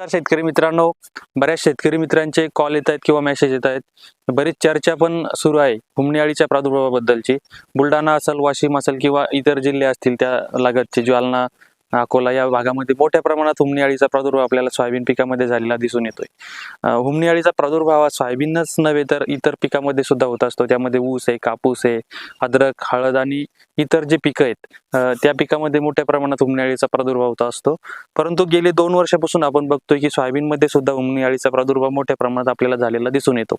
नमस्कार शेतकरी मित्रांनो. बऱ्याच शेतकरी मित्रांचे कॉल येत आहेत किंवा मेसेज येत आहेत. बरीच चर्चा पण सुरू आहे हुमणी अळीच्या प्रादुर्भावाबद्दलची. बुलढाणा असेल वाशिम असेल किंवा इतर जिल्हे असतील त्या लागतचे ज्वालना अकोला या भागामध्ये मोठ्या प्रमाणात हुमणी अळीचा प्रादुर्भाव आपल्याला सोयाबीन पिकामध्ये झालेला दिसून येतोय. अं, हुमणी अळीचा प्रादुर्भाव हा सोयाबीनच नव्हे तर इतर पिकामध्ये सुद्धा होत असतो. त्यामध्ये ऊस आहे कापूस आहे अद्रक हळद आणि इतर जे पिकं आहेत त्या पिकामध्ये मोठ्या प्रमाणात हुमणी अळीचा प्रादुर्भाव होत असतो. परंतु गेले दोन वर्षापासून आपण बघतोय की सोयाबीनमध्ये सुद्धा उमणी अळीचा प्रादुर्भाव मोठ्या प्रमाणात आपल्याला झालेला दिसून येतो.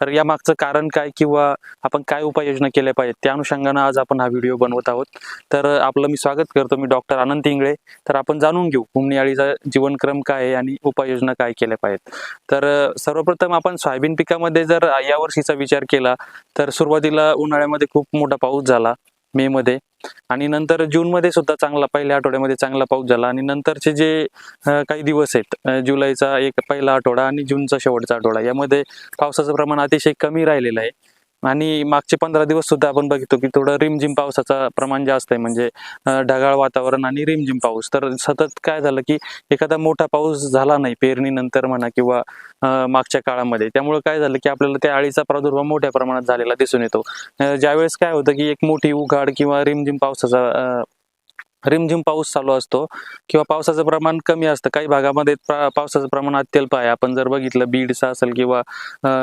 तर या मागचं कारण काय किंवा आपण काय उपाययोजना केल्या पाहिजेत त्या अनुषंगानं आज आपण हा व्हिडिओ बनवत आहोत. तर आपलं मी स्वागत करतो मी डॉक्टर आनंद इंगळे. तर आपण जाणून घेऊ उमणी जीवनक्रम काय आहे आणि उपाययोजना काय केल्या पाहिजेत. तर सर्वप्रथम आपण सोयाबीन पिकामध्ये जर या वर्षीचा विचार केला तर सुरुवातीला उन्हाळ्यामध्ये खूप मोठा पाऊस झाला मे मध्ये आणि नंतर जून मध्ये सुद्धा चांगला पहिल्या आठवड्यामध्ये चांगला पाऊस झाला. आणि नंतरचे जे काही दिवस आहेत जुलैचा एक पहिला आठवडा आणि जूनचा शेवटचा आठवडा यामध्ये पावसाचं प्रमाण अतिशय कमी राहिलेलं आहे. आणि मागचे पंधरा दिवस सुद्धा आपण बघितो की थोडं रिमझिम पावसाचं प्रमाण जास्त आहे. म्हणजे ढगाळ वातावरण आणि रिमझिम पाऊस. तर सतत काय झालं की एखादा मोठा पाऊस झाला नाही पेरणीनंतर म्हणा किंवा मागच्या काळामध्ये. त्यामुळे काय झालं की आपल्याला त्या अळीचा प्रादुर्भाव मोठ्या प्रमाणात झालेला दिसून येतो. ज्यावेळेस काय होतं की एक मोठी उघाड किंवा रिमझिम पावसाचा रिमझिम पाऊस चालू असतो किंवा पावसाचं प्रमाण कमी असतं. काही भागामध्ये पावसाचं प्रमाण अत्यल्प आहे. आपण जर बघितलं बीडचा असेल किंवा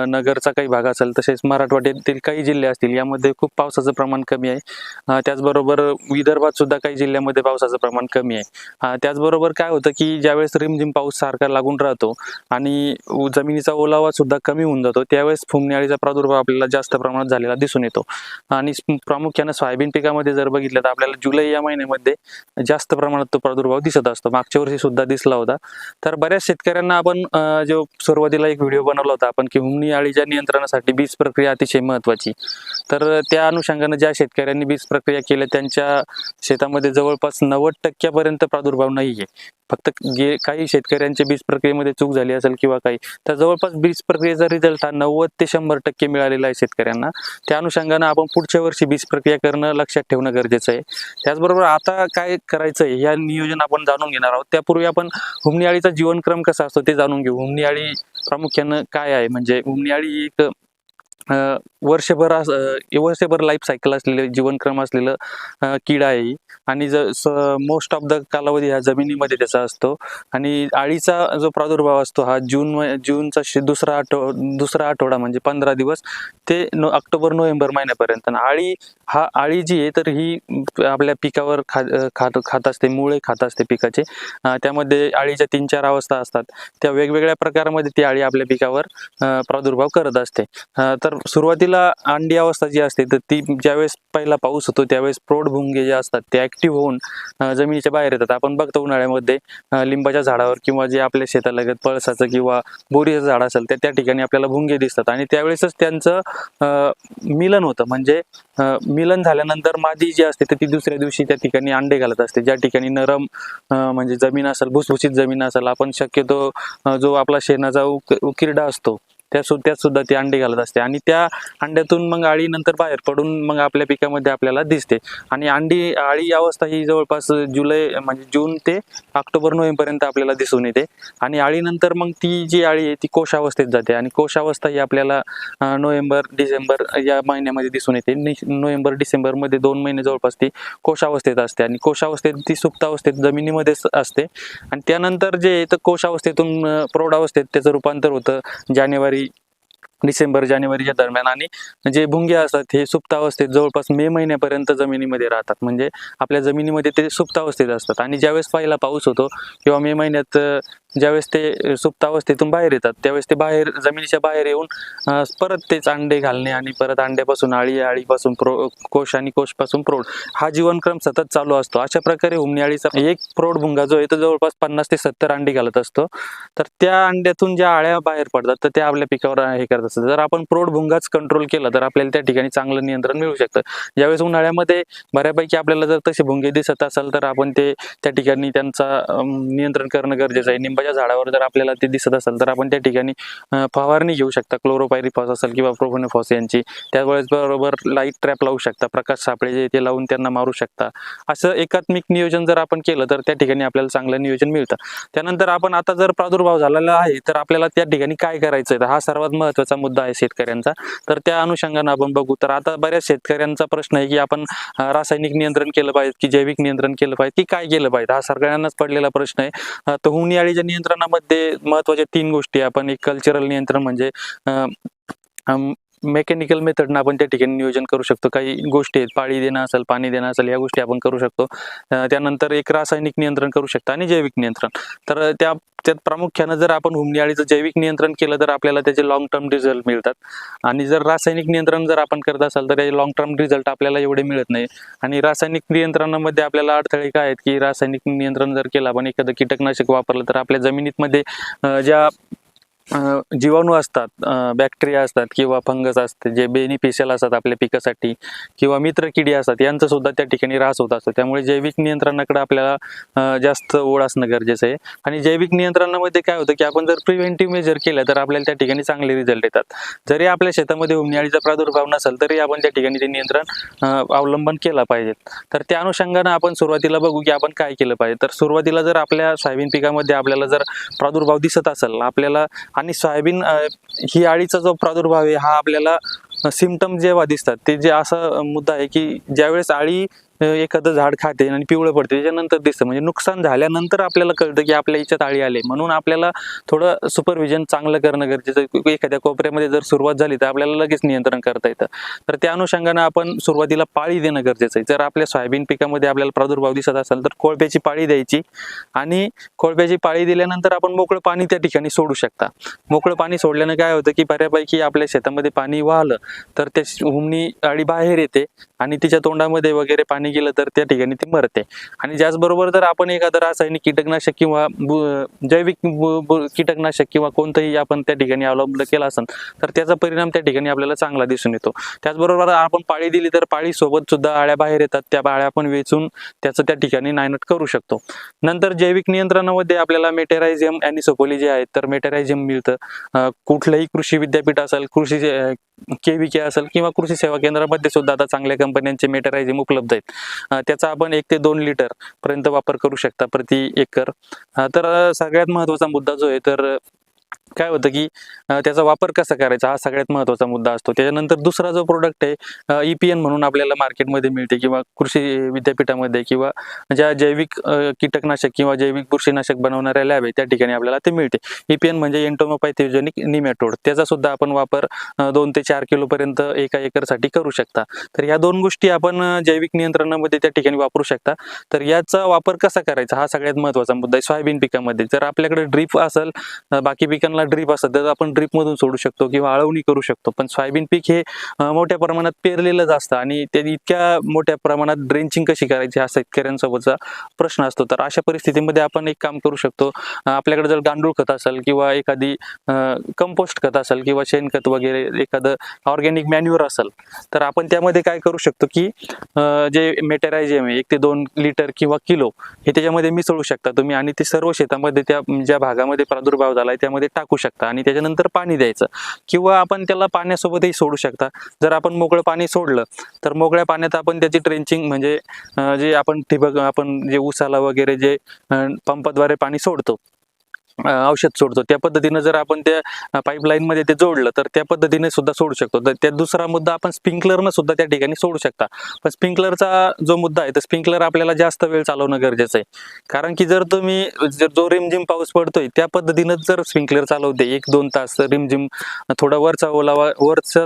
नगरचा काही भाग असेल तसेच मराठवाड्यातील काही जिल्हे असतील यामध्ये खूप पावसाचं प्रमाण कमी आहे. त्याचबरोबर विदर्भात सुद्धा काही जिल्ह्यामध्ये पावसाचं प्रमाण कमी आहे. त्याचबरोबर काय होतं की ज्यावेळेस रिमझिम पाऊस सारखा लागून राहतो आणि जमिनीचा ओलावा सुद्धा कमी होऊन जातो त्यावेळेस फुमणी प्रादुर्भाव आपल्याला जास्त प्रमाणात झालेला दिसून येतो. आणि प्रामुख्याने प्रामुख्यानं सोयाबीन पिकामध्ये जर बघितलं तर आपल्याला जुलै या महिन्यामध्ये जास्त प्रमाणात तो प्रादुर्भाव दिसत असतो. मागच्या वर्षी सुद्धा दिसला होता. तर बऱ्याच शेतकऱ्यांना आपण जो सुरुवातीला एक व्हिडिओ बनवला होता आपण की हुमणी अळीच्या नियंत्रणासाठी बीज प्रक्रिया अतिशय महत्वाची तर त्या अनुषंगानं ज्या शेतकऱ्यांनी बीज प्रक्रिया केल्या त्यांच्या शेतामध्ये जवळपास नव्वद टक्क्यापर्यंत प्रादुर्भाव नाहीये. फक्त जे काही शेतकऱ्यांच्या बीज प्रक्रियेमध्ये चूक झाली असेल किंवा काही तर जवळपास बीज प्रक्रियेचा रिझल्ट हा नव्वद ते शंभर टक्के मिळालेला आहे शेतकऱ्यांना. त्या अनुषंगानं आपण पुढच्या वर्षी बीज प्रक्रिया करणं लक्षात ठेवणं गरजेचं आहे. त्याचबरोबर आता काय करायचं आहे या नियोजन आपण जाणून घेणार आहोत. त्यापूर्वी आपण हुमणी जीवनक्रम कसा असतो ते जाणून घेऊ. हुमणी अळी प्रामुख्यानं काय आहे? म्हणजे हुमणी एक वर्षभर वर्षभर लाईफ सायकल असलेलं जीवनक्रम असलेलं कीड आहे आणि आणि मोस्ट ऑफ द कालावधी हा जमिनीमध्ये त्याचा असतो. आणि आळीचा जो प्रादुर्भाव असतो हा जून जूनचा दुसरा आठव दुसरा आठवडा म्हणजे पंधरा दिवस ते नो ऑक्टोबर नोव्हेंबर महिन्यापर्यंत. आळी हा आळी जी आहे तर ही आपल्या पिकावर खा खात खात असते मुळे खात असते पिकाचे. त्यामध्ये आळीच्या तीन चार अवस्था असतात. त्या वेगवेगळ्या प्रकारामध्ये ती अळी आपल्या पिकावर प्रादुर्भाव करत असते. तर तर सुरुवातीला अंडी अवस्था जी असते तर ती ज्यावेळेस पहिला पाऊस होतो त्यावेळेस प्रौढ भुंगे जे असतात ते ऍक्टिव्ह होऊन जमिनीच्या बाहेर येतात. आपण बघतो उन्हाळ्यामध्ये लिंबाच्या झाडावर किंवा जे आपल्या शेतालगत पळसाचं किंवा बोरीचं झाड असेल तर त्या ठिकाणी आपल्याला भुंगे दिसतात. आणि त्यावेळेसच त्यांचं मिलन होतं. म्हणजे मिलन झाल्यानंतर मादी जी असते तर ती दुसऱ्या दिवशी त्या ठिकाणी अंडे घालत असते. ज्या ठिकाणी नरम म्हणजे जमीन असेल भुसभुशीत जमीन असेल आपण शक्यतो जो आपला शेणाचा उक उकिरडा असतो त्या त्यात सुद्धा ती अंडी घालत असते. आणि त्या अंड्यातून मग अळी नंतर बाहेर पडून मग आपल्या पिकामध्ये आपल्याला दिसते. आणि अंडी अळी अवस्था ही जवळपास जुलै म्हणजे जून ते ऑक्टोबर नोव्हेंबर पर्यंत आपल्याला दिसून येते. आणि अळीनंतर मग ती जी अळी आहे ती कोशावस्थेत जाते. आणि कोशावस्था ही आपल्याला नोव्हेंबर डिसेंबर या महिन्यामध्ये दिसून येते. नोव्हेंबर डिसेंबरमध्ये दोन महिने जवळपास ती कोशावस्थेत असते. आणि कोशावस्थेत ती सुप्तावस्थेत जमिनीमध्येच असते. आणि त्यानंतर जे तर कोशावस्थेतून प्रौढ प्रौढावस्थेत त्याचं रूपांतर होतं. जानेवारी डिसेंबर जानेवारीच्या दरम्यान आणि जे भुंगे असतात हे सुप्तावस्थेत जवळपास मे महिन्यापर्यंत जमिनीमध्ये राहतात. म्हणजे आपल्या जमिनीमध्ये ते सुप्तावस्थेत असतात. आणि ज्यावेळेस पहिला पाऊस होतो किंवा मे महिन्यात ज्यावेळेस ते सुप्तावस्थेतून बाहेर येतात त्यावेळेस ते बाहेर जमिनीच्या बाहेर येऊन परत तेच अंडे घालणे आणि परत अंड्यापासून आळी आळीपासून प्रो कोश आणि कोशपासून प्रौढ हा जीवनक्रम सतत चालू असतो. अशा प्रकारे हुमणी एक प्रौढ भुंगा जो आहे तो जवळपास पन्नास ते सत्तर अंडी घालत असतो. तर त्या अंड्यातून ज्या अळ्या बाहेर पडतात तर त्या आपल्या पिकावर हे करत असतात. जर आपण प्रौढ भुंगाच कंट्रोल केला तर आपल्याला त्या ठिकाणी चांगलं नियंत्रण मिळू शकतं. ज्यावेळेस उन्हाळ्यामध्ये बऱ्यापैकी आपल्याला जर तसे भुंगे दिसत असेल तर आपण ते त्या ठिकाणी त्यांचा नियंत्रण करणं गरजेचं आहे. निंबा लिंबाच्या झाडावर जर आपल्याला ते दिसत असेल तर आपण त्या ठिकाणी फवारणी घेऊ शकता. क्लोरोपायरिफॉस असेल किंवा प्रोफोनिफॉस यांची. त्यावेळेस बरोबर लाइट ट्रॅप लावू शकता. प्रकाश सापळे जे ते लावून त्यांना मारू शकता. असं एकात्मिक नियोजन जर आपण केलं तर त्या ठिकाणी आपल्याला चांगलं नियोजन मिळतं. त्यानंतर आपण आता जर प्रादुर्भाव झालेला आहे तर आपल्याला त्या ठिकाणी काय करायचं आहे हा सर्वात महत्त्वाचा मुद्दा आहे शेतकऱ्यांचा. तर त्या अनुषंगानं आपण बघू. तर आता बऱ्याच शेतकऱ्यांचा प्रश्न आहे की आपण रासायनिक नियंत्रण केलं पाहिजे की जैविक नियंत्रण केलं पाहिजे की काय केलं पाहिजे? हा सगळ्यांनाच पडलेला प्रश्न आहे. तर हुमणी अळीच्या नियंत्रणामध्ये महत्त्वाच्या तीन गोष्टी आपण एक कल्चरल नियंत्रण म्हणजे मेकॅनिकल मेथडनं आपण त्या ठिकाणी नियोजन करू शकतो. काही गोष्टी आहेत पाळी देणं असेल पाणी देणं असेल या गोष्टी आपण करू शकतो. त्यानंतर एक रासायनिक नियंत्रण करू शकतो आणि जैविक नियंत्रण. तर त्या त्यात प्रामुख्यानं जर आपण हुमणी जैविक नियंत्रण केलं तर आपल्याला त्याचे लॉंग टर्म रिझल्ट मिळतात. आणि जर रासायनिक नियंत्रण जर आपण करत असाल तर त्याचे लॉंग टर्म रिझल्ट आपल्याला एवढे मिळत नाही. आणि रासायनिक नियंत्रणामध्ये आपल्याला अडथळे काय आहेत की रासायनिक नियंत्रण जर केलं आपण एखादं कीटकनाशक वापरलं तर आपल्या जमिनीमध्ये ज्या जीवाणू असतात बॅक्टेरिया असतात किंवा फंगस असते जे बेनिफिशियल असतात आपल्या पिकासाठी किंवा मित्र किडी असतात यांचं सुद्धा त्या ठिकाणी ऱ्हास होत असतो. त्यामुळे जैविक नियंत्रणाकडे आपल्याला जास्त ओढ असणं गरजेचं आहे. आणि जैविक नियंत्रणामध्ये काय होतं की आपण जर प्रिव्हेंटिव्ह मेजर केलं तर आपल्याला त्या ठिकाणी चांगले रिझल्ट येतात जरी आपल्या शेतामध्ये उमनीआळीचा प्रादुर्भाव नसेल तरी आपण त्या ठिकाणी ते नियंत्रण अवलंबन केलं पाहिजे. तर त्या अनुषंगानं आपण सुरुवातीला बघू की आपण काय केलं पाहिजे. तर सुरुवातीला जर आपल्या सोयाबीन पिकामध्ये आपल्याला जर प्रादुर्भाव दिसत असेल आपल्याला आणि सोयाबीन ही अळीचा जो प्रादुर्भाव आहे हा आपल्याला सिमटम जेव्हा दिसतात ते जे असा मुद्दा आहे की ज्यावेळेस अळी एखादं झाड खाते आणि पिवळं पडते त्याच्यानंतर दिसतं. म्हणजे नुकसान झाल्यानंतर आपल्याला कळतं की आपल्या याच्यात आळी आले. म्हणून आपल्याला थोडं सुपरविजन चांगलं करणं गरजेचं एखाद्या कोपऱ्यामध्ये जर सुरुवात झाली तर आपल्याला लगेच नियंत्रण करता येतं. तर त्या अनुषंगानं आपण सुरुवातीला पाळी देणं गरजेचं आहे. जर आपल्या सोयाबीन पिकामध्ये आपल्याला प्रादुर्भाव दिसत असेल तर कोळप्याची पाळी द्यायची आणि कोळप्याची पाळी दिल्यानंतर आपण मोकळं पाणी त्या ठिकाणी सोडू शकता. मोकळं पाणी सोडल्यानं काय होतं की बऱ्यापैकी आपल्या शेतामध्ये पाणी वाहलं तर त्या हुमणी अळी बाहेर येते आणि तिच्या तोंडामध्ये वगैरे पाणी गेलं तर त्या ठिकाणी ती मरते. आणि त्याचबरोबर जर आपण एखादं रासायनिक कीटकनाशक किंवा जैविक कीटकनाशक किंवा कोणतंही आपण त्या ठिकाणी अवलंब केला असेल तर त्याचा परिणाम त्या ठिकाणी आपल्याला चांगला दिसून येतो. त्याचबरोबर आपण पाळी दिली तर पाळी सोबत सुद्धा आळ्या बाहेर येतात. त्या आळ्या आपण वेचून त्याचं त्या ठिकाणी नायनट करू शकतो. नंतर जैविक नियंत्रणामध्ये आपल्याला मेटेरायझियम आणि सोपोली जे आहेत तर मेटेरायझियम मिळतं. कुठलंही कृषी विद्यापीठ असेल कृषी के व्ही के असेल किंवा कृषी सेवा केंद्रामध्ये सुद्धा आता चांगल्या कंपन्यांचे मेटेरायझियम उपलब्ध आहेत. त्याचा आपण एक ते दोन लिटर पर्यंत वापर करू शकता प्रति एकर. तर सगळ्यात महत्त्वाचा मुद्दा जो आहे तर काय होतं की त्याचा वापर कसा करायचा? हा सगळ्यात महत्त्वाचा मुद्दा असतो. त्याच्यानंतर दुसरा जो प्रोडक्ट आहे ईपीएन म्हणून आपल्याला मार्केटमध्ये मिळते किंवा कृषी विद्यापीठामध्ये किंवा ज्या जैविक कीटकनाशक किंवा जैविक बुरशीनाशक बनवणाऱ्या लॅब आहे त्या ठिकाणी आपल्याला ते मिळते. ईपीएन म्हणजे एन्टोमोपॅथोजेनिक निमॅटोड त्याचा सुद्धा आपण वापर दोन ते चार किलोपर्यंत एका एकरसाठी करू शकता. तर या दोन गोष्टी आपण जैविक नियंत्रणामध्ये त्या ठिकाणी वापरू शकता. तर याचा वापर कसा करायचा? हा सगळ्यात महत्त्वाचा मुद्दा आहे सोयाबीन पिकामध्ये. जर आपल्याकडे ड्रीप असेल बाकी पिकांना ड्रीप असतात तर आपण ड्रीप मधून सोडू शकतो किंवा आळवणी करू शकतो. पण सोयाबीन पीक हे मोठ्या प्रमाणात पेरलेलंच असतं आणि ते इतक्या मोठ्या प्रमाणात ड्रेंचिंग कशी करायची हा शेतकऱ्यांसोबतचा प्रश्न असतो. तर अशा परिस्थितीमध्ये आपण एक काम करू शकतो. आपल्याकडे जर गांडूळ खत असेल किंवा एखादी कंपोस्ट खत असेल किंवा शेणखत वगैरे एखादं ऑर्गॅनिक मॅन्युअर असेल तर आपण त्यामध्ये काय करू शकतो की जे मेटेरायझियम आहे एक ते दोन लिटर किंवा किलो हे त्याच्यामध्ये मिसळू शकता तुम्ही आणि ते सर्व शेतामध्ये त्या ज्या भागामध्ये प्रादुर्भाव झाला आहे त्यामध्ये टाकू शकता आणि त्याच्यानंतर पाणी द्यायचं. किंवा आपण त्याला पाण्यासोबतही सोडू शकता. जर आपण मोकळं पाणी सोडलं तर मोकळ्या पाण्यात आपण त्याची ट्रेंचिंग म्हणजे जे आपण ठिबक आपण जे उसाला वगैरे जे पंपाद्वारे पाणी सोडतो. औषध सोडतो. त्या पद्धतीनं जर आपण त्या पाईपलाईन मध्ये ते जोडलं तर त्या पद्धतीने सुद्धा सोडू शकतो. तर त्या दुसरा मुद्दा आपण स्प्रिंकलरनं सुद्धा त्या ठिकाणी सोडू शकता. पण स्प्रिंकलरचा जो मुद्दा आहे तर स्प्रिंकलर आपल्याला जास्त वेळ चालवणं गरजेचं आहे. कारण की जर तुम्ही जर जो रिमझिम पाऊस पडतोय त्या पद्धतीनं जर स्प्रिंकलर चालवते एक दोन तास रिमझिम थोडा वरचा ओलावा वरचा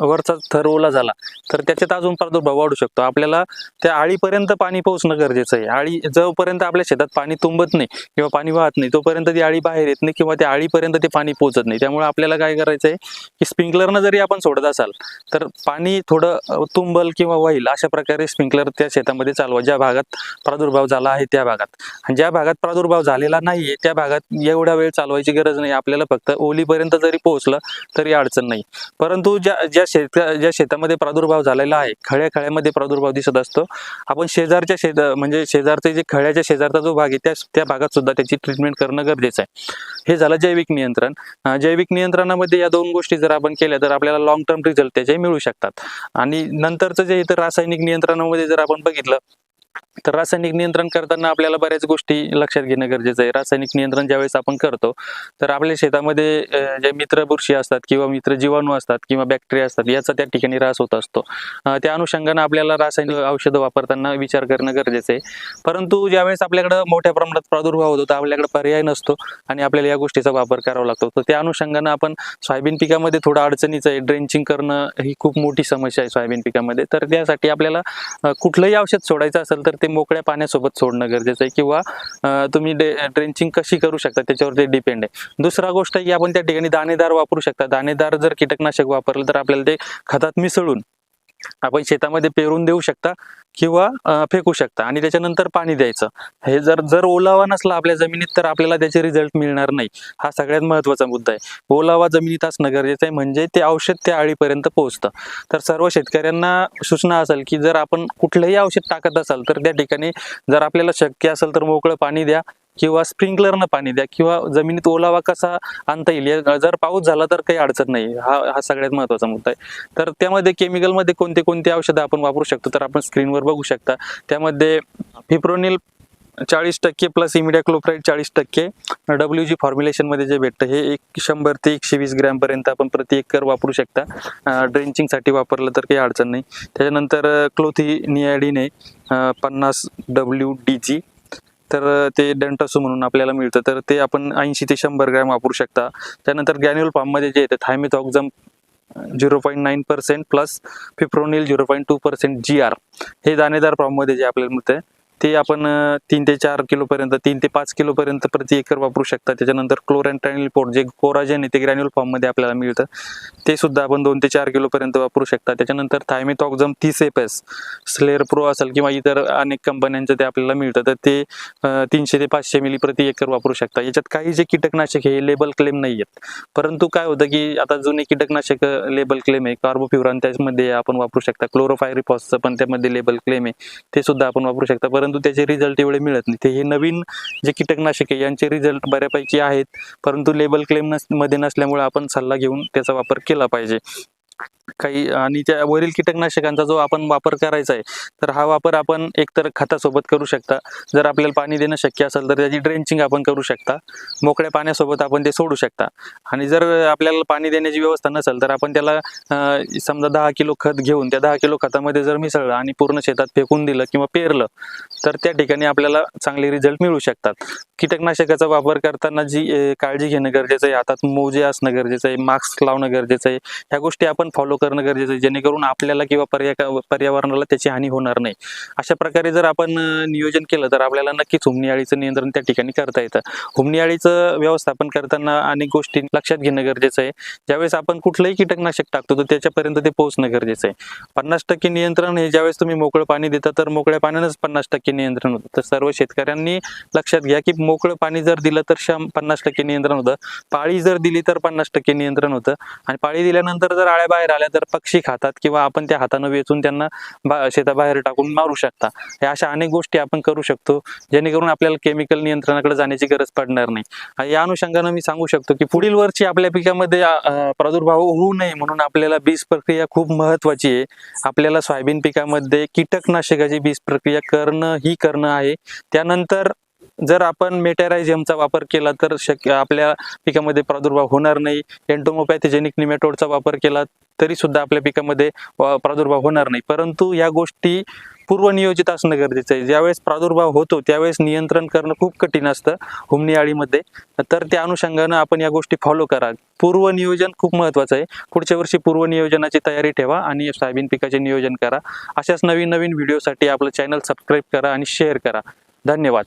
वरचा थर ओला झाला तर त्याच्यात अजून प्रादुर्भाव वाढू शकतो. आपल्याला त्या आळीपर्यंत पाणी पोहोचणं गरजेचं आहे. आळी जोपर्यंत आपल्या शेतात पाणी तुंबत नाही किंवा पाणी वाहत नाही तोपर्यंत ती आळी बाहेर येत नाही किंवा त्या आळीपर्यंत ते पाणी पोहोचत नाही. त्यामुळे आपल्याला काय करायचं आहे की स्प्रिंकलरनं जरी आपण सोडत असाल तर पाणी थोडं तुंबल किंवा वाईल अशा प्रकारे स्प्रिंकलर त्या शेतामध्ये चालवा. ज्या भागात प्रादुर्भाव झाला आहे त्या भागात. आणि ज्या भागात प्रादुर्भाव झालेला नाहीये त्या भागात एवढा वेळ चालवायची गरज नाही. आपल्याला फक्त ओलीपर्यंत जरी पोहोचलं तरी अडचण नाही. परंतु ज्या ज्या शेत ज्या शेतामध्ये प्रादुर्भाव झालेला आहे खळ्या खळ्यामध्ये प्रादुर्भाव दिसत असतो आपण शेजारच्या शेत म्हणजे शेजारचे जे खळ्याच्या शेजारचा जो भाग आहे त्या त्या भागात सुद्धा त्याची ट्रीटमेंट करणं गरजेचं आहे. हे झालं जैविक नियंत्रण. जैविक नियंत्रणामध्ये या दोन गोष्टी जर आपण केल्या तर आपल्याला लॉंग टर्म रिझल्ट त्याचे मिळू शकतात. आणि नंतरचं जे इतर रासायनिक नियंत्रणामध्ये जर आपण बघितलं तर रासायनिक नियंत्रण करताना आपल्याला बऱ्याच गोष्टी लक्षात घेणं गरजेचं आहे. रासायनिक नियंत्रण ज्यावेळेस आपण करतो तर आपल्या शेतामध्ये जे मित्र बुरशी असतात किंवा मित्र जीवाणू असतात किंवा बॅक्टेरिया असतात याचा त्या ठिकाणी ऱ्हास होत असतो. त्या अनुषंगानं आपल्याला रासायनिक औषधं वापरताना विचार करणं गरजेचं आहे. परंतु ज्यावेळेस आपल्याकडं मोठ्या प्रमाणात प्रादुर्भाव होतो तर आपल्याकडे पर्याय नसतो आणि आपल्याला या गोष्टीचा वापर करावा लागतो. तर त्या अनुषंगानं आपण सोयाबीन पिकामध्ये थोडं अडचणीचं आहे. ड्रेंचिंग करणं ही खूप मोठी समस्या आहे सोयाबीन पिकामध्ये. तर त्यासाठी आपल्याला कुठलंही औषध सोडायचं असेल तर ते मोकळ्या पाण्यासोबत सोडणं गरजेचं आहे किंवा तुम्ही ड्रेंचिंग कशी करू शकता त्याच्यावर ते डिपेंड आहे. दुसरा गोष्ट की आपण त्या ठिकाणी दाणेदार वापरू शकता. दाणेदार जर कीटकनाशक वापरलं तर आपल्याला ते खतात मिसळून आपण शेतामध्ये पेरून देऊ शकता. किंवा फेकू शकता आणि त्याच्यानंतर पाणी द्यायचं. हे जर जर ओलावा नसला आपल्या जमिनीत तर आपल्याला त्याचे रिझल्ट मिळणार नाही. हा सगळ्यात महत्त्वाचा मुद्दा आहे. ओलावा जमिनीत असणं गरजेचं आहे म्हणजे ते औषध त्या आळीपर्यंत पोहोचतं. तर सर्व शेतकऱ्यांना सूचना असेल की जर आपण कुठलंही औषध टाकत असाल तर त्या ठिकाणी जर आपल्याला शक्य असेल तर मोकळं पाणी द्या. किंवा स्प्रिंकलरनं पाणी द्या किंवा जमिनीत ओलावा कसा आणता येईल? या- जर पाऊस झाला तर काही अडचण नाही. हा हा सगळ्यात महत्त्वाचा मुद्दा आहे. तर त्यामध्ये केमिकलमध्ये कोणते कोणते औषधं आपण वापरू शकतो? तर आपण स्क्रीनवर बघू शकता. त्यामध्ये फिप्रोनिल चाळीस टक्के प्लस इमिडिया क्लोप्राईड चाळीस टक्के डब्ल्यू जी फॉर्म्युलेशनमध्ये जे भेटतं हे एक शंभर ते एकशे वीस ग्रॅमपर्यंत आपण प्रति एकर वापरू शकता. ड्रेंचिंगसाठी वापरलं तर काही अडचण नाही. त्याच्यानंतर क्लोथी नियाडीने पन्नास डब्ल्यू डी जी तर ते डेंटसो म्हणून आपल्याला मिळतं. तर ते आपण ऐंशी ते शंभर ग्रॅम वापरू शकता. त्यानंतर गॅन्युअल फॉर्ममध्ये जे येतं thiamethoxam zero point nine percent plus fipronil zero point two percent G R. हे दाणेदार फॉर्ममध्ये जे आपल्याला मिळतं ते आपण तीन ते चार किलोपर्यंत तीन ते पाच किलोपर्यंत प्रति एकर वापरू शकता. त्याच्यानंतर क्लोरॅन्ट्रायनिल पोट जे कोराजेन आहे ते ग्रॅन्युअल फॉर्ममध्ये आपल्याला मिळतं. ते सुद्धा आपण दोन ते चार किलोपर्यंत वापरू शकता. त्याच्यानंतर थायमेथॉक्झम तीस एफ एस स्लेअर प्रो असेल किंवा इतर अनेक कंपन्यांचं ते आपल्याला मिळतं. तर ते तीनशे ते पाचशे मिली प्रति एकर वापरू शकता. याच्यात काही जे कीटकनाशक हे लेबल क्लेम नाही आहेत परंतु काय होतं की आता जुने कीटकनाशक लेबल क्लेम आहे. कार्बोफ्युरान त्यामध्ये आपण वापरू शकता. क्लोरोफायरिफॉसचं पण त्यामध्ये लेबल क्लेम आहे. ते सुद्धा आपण वापरू शकता. परंतु परंतु त्याचे रिझल्ट एवढे मिळत नाही. ते हे नवीन जे कीटकनाशक आहे यांचे रिझल्ट बऱ्यापैकी आहेत. परंतु लेबल क्लेम नसमध्ये नसल्यामुळे आपण सल्ला घेऊन त्याचा वापर केला पाहिजे. काही आणि त्या वरील कीटकनाशकांचा जो आपण वापर करायचा आहे तर हा वापर आपण एकतर खतासोबत करू शकता. जर आपल्याला पाणी देणं शक्य असेल तर त्याची ड्रेंचिंग आपण करू शकता. मोकळ्या पाण्यासोबत आपण ते सोडू शकता. आणि जर आपल्याला पाणी देण्याची व्यवस्था नसेल तर आपण त्याला समजा दहा किलो खत घेऊन त्या दहा किलो खतामध्ये जर मिसळलं आणि पूर्ण शेतात फेकून दिलं किंवा पेरलं तर त्या ठिकाणी आपल्याला चांगले रिझल्ट मिळू शकतात. कीटकनाशकाचा वापर करताना जी काळजी घेणं गरजेचं आहे हातात मोजे असणं गरजेचं आहे मास्क लावणं गरजेचं आहे ह्या गोष्टी आपण फॉलो करणं गरजेचं आहे. जेणेकरून आपल्याला किंवा पर्या पर्यावरणाला त्याची हानी होणार नाही. अशा प्रकारे जर आपण नियोजन केलं तर आपल्याला नक्कीच हुमणी अळीचं नियंत्रण त्या ठिकाणी करता येतं. हुमणी अळीचं व्यवस्थापन करताना अनेक गोष्टी लक्षात घेणं गरजेचं आहे. ज्यावेळेस आपण कुठलंही कीटकनाशक टाकतो तर त्याच्यापर्यंत ते पोहोचणं गरजेचं आहे. पन्नास टक्के नियंत्रण हे ज्यावेळेस तुम्ही मोकळं पाणी देता तर मोकळ्या पाण्यानंच पन्नास टक्के नियंत्रण होतं. तर सर्व शेतकऱ्यांनी लक्षात घ्या की मोकळं पाणी जर दिलं तर शं पन्नास टक्के नियंत्रण होतं. पाळी जर दिली तर पन्नास टक्के नियंत्रण होतं. आणि पाळी दिल्यानंतर जर आळ्या बाहेर आल्या तर पक्षी खातात किंवा आपण त्या हातानं वेचून त्यांना शेताबाहेर टाकून मारू शकता. या अशा अनेक गोष्टी आपण करू शकतो जेणेकरून आपल्याला केमिकल नियंत्रणाकडे जाण्याची गरज पडणार नाही. आणि या अनुषंगानं मी सांगू शकतो की पुढील वर्षी आपल्या पिकामध्ये प्रादुर्भाव होऊ नये म्हणून आपल्याला बीज प्रक्रिया खूप महत्वाची आहे. आपल्याला सोयाबीन पिकामध्ये कीटकनाशकाची बीज प्रक्रिया करणं ही करणं आहे. त्यानंतर जर आपण मेटॅरायझियमचा वापर केला तर शक्य आपल्या पिकामध्ये प्रादुर्भाव होणार नाही. एन्टोमोपॅथेजेनिक निमेटोडचा वापर केला तरी सुद्धा आपल्या पिकामध्ये प्रादुर्भाव होणार नाही. परंतु या गोष्टी पूर्वनियोजित असणं गरजेचं आहे. ज्यावेळेस प्रादुर्भाव होतो त्यावेळेस नियंत्रण करणं खूप कठीण असतं हुमणी अळीमध्ये तर त्या अनुषंगानं आपण या गोष्टी फॉलो करा. पूर्वनियोजन खूप महत्वाचं आहे. पुढच्या वर्षी पूर्वनियोजनाची तयारी ठेवा आणि सोयाबीन पिकाचे नियोजन करा. अशाच नवीन नवीन व्हिडिओसाठी आपलं चॅनल सबस्क्राईब करा आणि शेअर करा. धन्यवाद.